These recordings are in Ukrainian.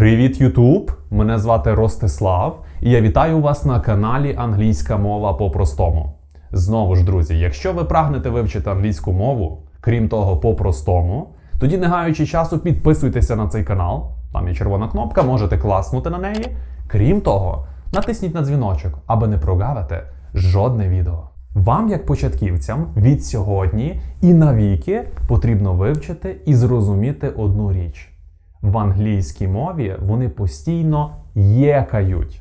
Привіт, Ютуб! Мене звати Ростислав, і я вітаю вас на каналі Англійська мова по-простому. Знову ж, друзі, якщо ви прагнете вивчити англійську мову, крім того, по-простому, тоді не гаючи часу, підписуйтеся на цей канал. Там є червона кнопка, можете класнути на неї. Крім того, натисніть на дзвіночок, аби не прогавити жодне відео. Вам, як початківцям, від сьогодні і навіки потрібно вивчити і зрозуміти одну річ. В англійській мові вони постійно єкають.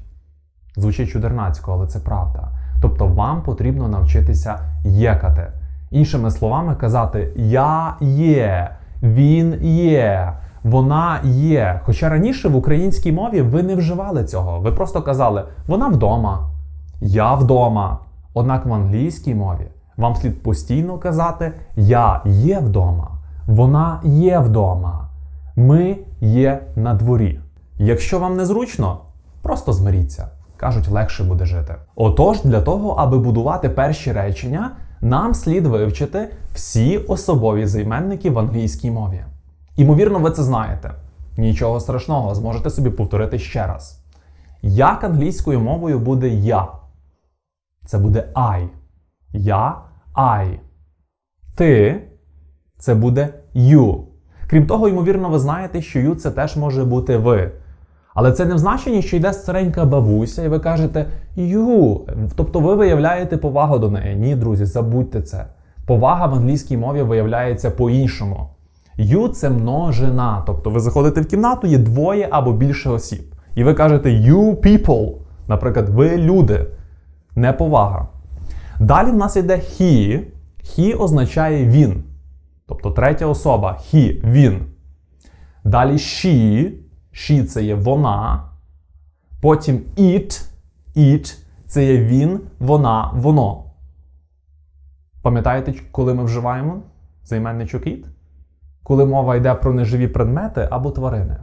Звучить чудернацько, але це правда. Тобто вам потрібно навчитися єкати. Іншими словами, казати Я є, він є, вона є. Хоча раніше в українській мові ви не вживали цього. Ви просто казали Вона вдома, я вдома. Однак в англійській мові вам слід постійно казати Я є вдома, вона є вдома. Ми є на дворі. Якщо вам незручно, просто змиріться. Кажуть, легше буде жити. Отож, для того, аби будувати перші речення, нам слід вивчити всі особові займенники в англійській мові. Імовірно, ви це знаєте. Нічого страшного, зможете собі повторити ще раз. Як англійською мовою буде я? Це буде I. Я I. Ти це буде you. Крім того, ймовірно, ви знаєте, що ю це теж може бути ви. Але це не в значенні, що йде старенька бабуся, і ви кажете ю. Тобто ви виявляєте повагу до неї. Ні, друзі, забудьте це. Повага в англійській мові виявляється по-іншому. Ю це множина. Тобто ви заходите в кімнату, є двоє або більше осіб. І ви кажете you people. Наприклад, ви люди. Неповага. Далі в нас йде he. He означає він. Тобто третя особа he, він. Далі she, she це є вона. Потім it, it це є він, вона, воно. Пам'ятаєте, коли ми вживаємо займенничок it? Коли мова йде про неживі предмети або тварини.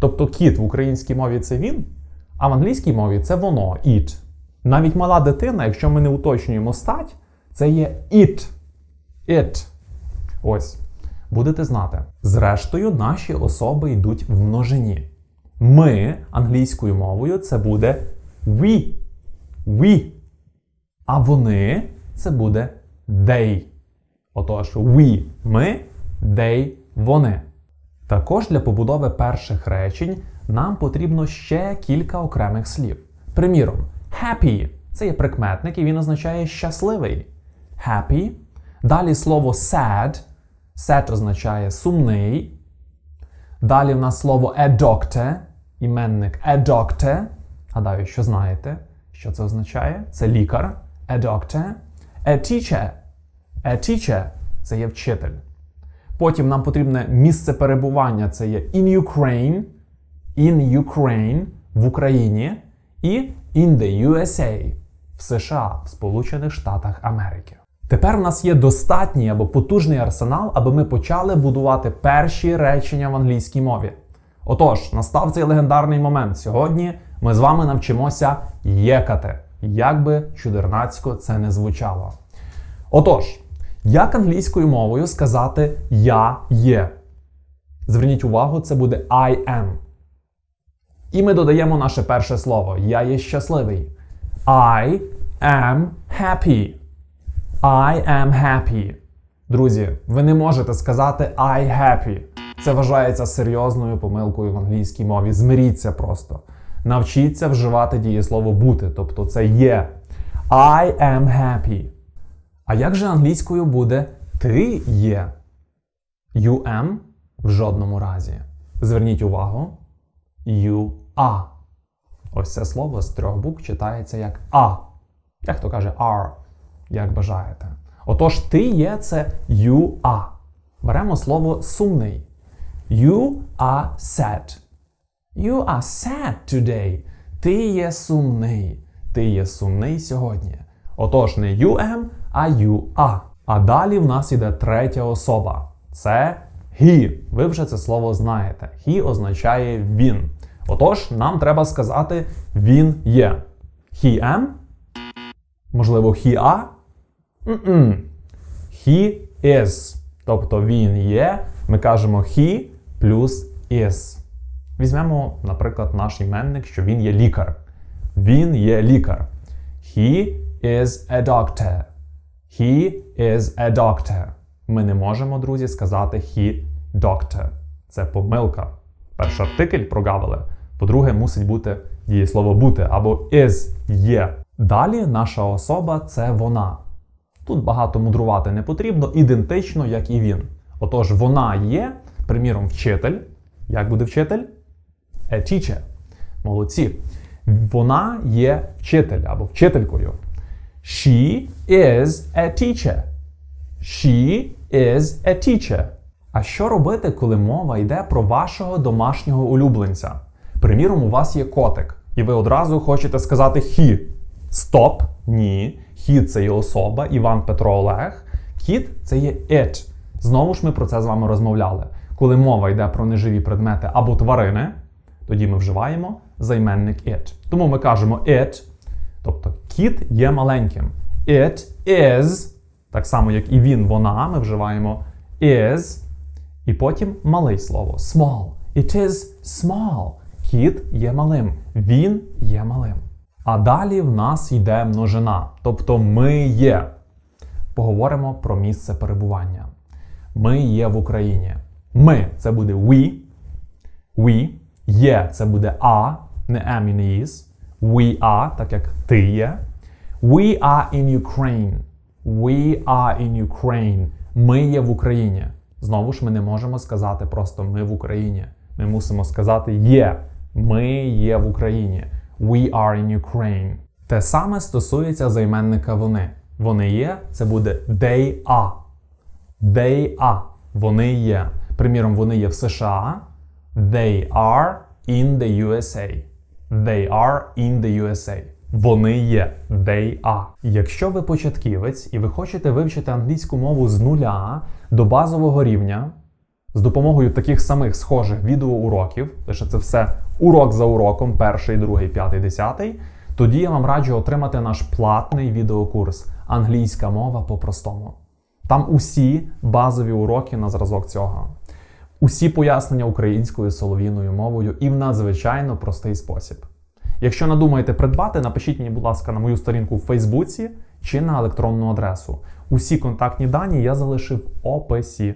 Тобто кіт в українській мові це він, а в англійській мові це воно it. Навіть мала дитина, якщо ми не уточнюємо стать, це є it. It. Ось, будете знати. Зрештою, наші особи йдуть в множині. Ми англійською мовою це буде we. We. А вони це буде they. Отож, we ми, they вони. Також для побудови перших речень нам потрібно ще кілька окремих слів. Приміром, happy це є прикметник і він означає щасливий. Happy. Далі слово sad. Sad означає сумний. Далі в нас слово a doctor, іменник a doctor. Гадаю, що знаєте, що це означає? Це лікар. A doctor. A teacher. A teacher це є вчитель. Потім нам потрібне місце перебування це є in Ukraine. In Ukraine в Україні. І in the USA в США, в Сполучених Штатах Америки. Тепер в нас є достатній або потужний арсенал, аби ми почали будувати перші речення в англійській мові. Отож, настав цей легендарний момент. Сьогодні ми з вами навчимося єкати, як би чудернацько це не звучало. Отож, як англійською мовою сказати Я є? Зверніть увагу, це буде I am. І ми додаємо наше перше слово. Я є щасливий. I am happy. I am happy. Друзі, ви не можете сказати I happy. Це вважається серйозною помилкою в англійській мові. Змиріться просто. Навчіться вживати дієслово бути, тобто це є. I am happy. А як же англійською буде ти є? You am в жодному разі. Зверніть увагу. You are. Ось це слово з трьох букв читається як А. Як хто каже are, як бажаєте. Отож, ти є це you are. Беремо слово сумний. You are sad. You are sad today. Ти є сумний. Ти є сумний сьогодні. Отож, не you am, а you are. А далі в нас іде третя особа. Це he. Ви вже це слово знаєте. He означає він. Отож, нам треба сказати він є. He am. Можливо, he are. Mm-mm. He is. Тобто він є. Ми кажемо he плюс is. Візьмемо, наприклад, наш іменник, що він є лікар. Він є лікар. He is a doctor. He is a doctor. Ми не можемо, друзі, сказати he doctor. Це помилка. Перший артикль прогавили. По-друге, мусить бути дієслово бути або is є. Далі наша особа це вона. Тут багато мудрувати не потрібно, ідентично, як і він. Отож, вона є, приміром, вчитель. Як буде вчитель? A teacher. Молодці. Вона є вчитель або вчителькою. She is a teacher. She is a teacher. А що робити, коли мова йде про вашого домашнього улюбленця? Приміром, у вас є котик, і ви одразу хочете сказати he. Стоп, ні. He – це є особа, Іван Петро Олег. Кіт це є it. Знову ж ми про це з вами розмовляли. Коли мова йде про неживі предмети або тварини, тоді ми вживаємо займенник it. Тому ми кажемо it, тобто кіт є маленьким. It is, так само як і він, вона, ми вживаємо is, і потім малий слово small. It is small. Кіт є малим. Він є малим. А далі в нас йде множина, тобто ми є. Поговоримо про місце перебування. Ми є в Україні. Ми це буде we. We. Є це буде а, не am і не is. We are, так як ти є. We are in Ukraine. We are in Ukraine. Ми є в Україні. Знову ж ми не можемо сказати просто ми в Україні. Ми мусимо сказати є. Ми є в Україні. We are in Ukraine. Те саме стосується займенника вони. Вони є, це буде they are. They are. Вони є. Приміром, вони є в США. They are in the USA. They are in the USA. Вони є. They are. Якщо ви початківець і ви хочете вивчити англійську мову з нуля до базового рівня з допомогою таких самих схожих відеоуроків, лише це все урок за уроком, перший, другий, п'ятий, десятий, тоді я вам раджу отримати наш платний відеокурс Англійська мова по-простому. Там усі базові уроки на зразок цього. Усі пояснення українською солов'їною мовою і в надзвичайно простий спосіб. Якщо надумаєте придбати, напишіть мені, будь ласка, на мою сторінку в Фейсбуці чи на електронну адресу. Усі контактні дані я залишив в описі.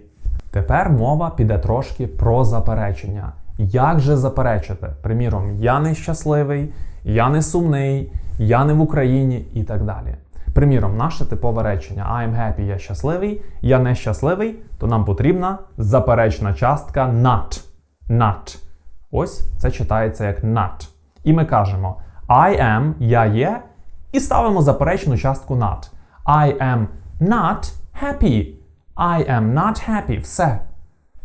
Тепер мова піде трошки про заперечення. Як же заперечити? Приміром, я нещасливий, я не сумний, я не в Україні і так далі. Приміром, наше типове речення I'm happy, я щасливий, я нещасливий, то нам потрібна заперечна частка not. Not. Ось це читається як not. І ми кажемо I am, я є, і ставимо заперечну частку not. I am not happy. I am not happy. Все.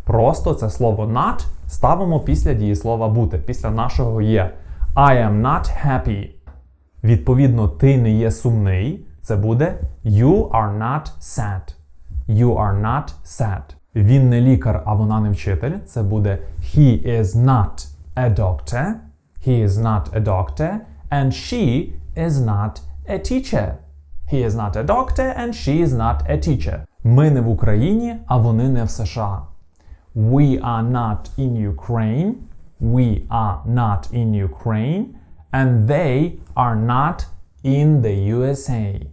Просто це слово not ставимо після дієслова бути, після нашого є. I am not happy. Відповідно, ти не є сумний. Це буде You are not sad. You are not sad. Він не лікар, а вона не вчитель. Це буде He is not a doctor. He is not a doctor. And she is not a teacher. He is not a doctor and she is not a teacher. Ми не в Україні, а вони не в США. We are not in Ukraine. We are not in Ukraine. And they are not in the USA.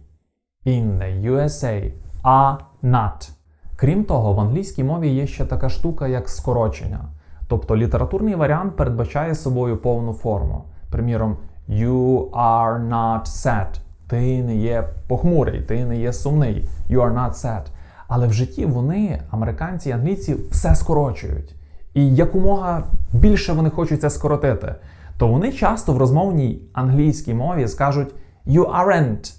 In the USA are not. Крім того, в англійській мові є ще така штука, як скорочення. Тобто літературний варіант передбачає собою повну форму. Приміром, you are not sad. Ти не є похмурий, ти не є сумний. You are not sad. Але в житті вони, американці і англійці, все скорочують. І якомога більше вони хочуть це скоротити, то вони часто в розмовній англійській мові скажуть you aren't,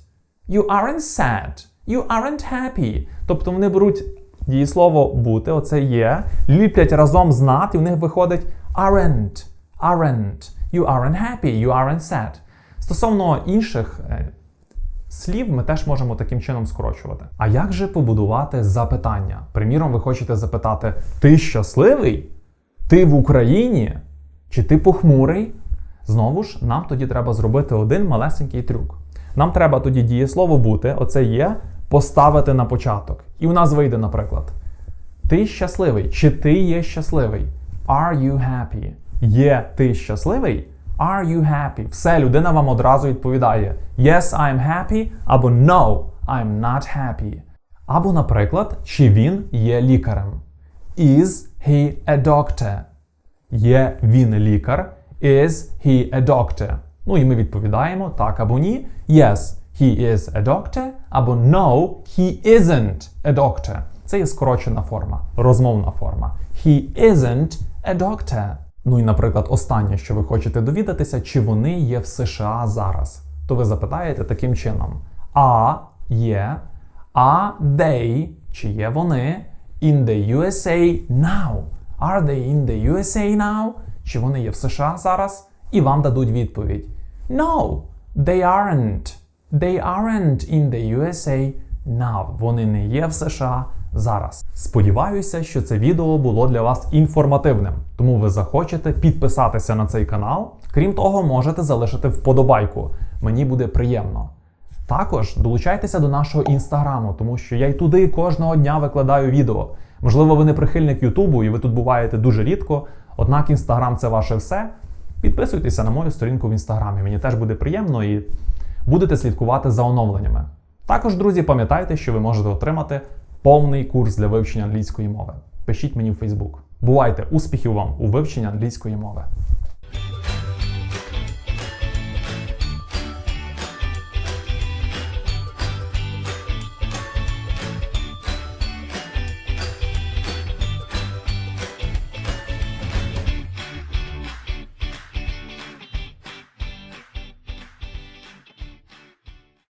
you aren't sad, you aren't happy. Тобто вони беруть дієслово бути, оце є, ліплять разом з not, і в них виходить aren't, aren't, you aren't happy, you aren't sad. Стосовно інших е, слів ми теж можемо таким чином скорочувати. А як же побудувати запитання? Приміром, ви хочете запитати: Ти щасливий? Ти в Україні? Чи ти похмурий? Знову ж, нам тоді треба зробити один малесенький трюк. Нам треба тоді дієслово бути, оце є, поставити на початок. І у нас вийде, наприклад, ти щасливий, чи ти є щасливий? Are you happy? Є ти щасливий? Are you happy? Все, людина вам одразу відповідає Yes, I'm happy або No, I'm not happy. Або, наприклад, чи він є лікарем. Is he a doctor? Є він лікар. Is he a doctor? Ну і ми відповідаємо так або ні. Yes, he is a doctor, або No, he isn't a doctor. Це є скорочена форма, розмовна форма. He isn't a doctor. Ну і, наприклад, останнє, що ви хочете довідатися, чи вони є в США зараз. То ви запитаєте таким чином: А є, are they, чи є вони in the USA now? Are they in the USA now? Чи вони є в США зараз? І вам дадуть відповідь: No, they aren't. They aren't in the USA now. Вони не є в США зараз. Сподіваюся, що це відео було для вас інформативним, тому ви захочете підписатися на цей канал. Крім того, можете залишити вподобайку. Мені буде приємно. Також долучайтеся до нашого інстаграму, тому що я й туди кожного дня викладаю відео. Можливо, ви не прихильник Ютубу і ви тут буваєте дуже рідко. Однак інстаграм це ваше все. Підписуйтеся на мою сторінку в інстаграмі. Мені теж буде приємно і будете слідкувати за оновленнями. Також, друзі, пам'ятайте, що ви можете отримати повний курс для вивчення англійської мови. Пишіть мені в Фейсбук. Бувайте успіхів вам у вивченні англійської мови.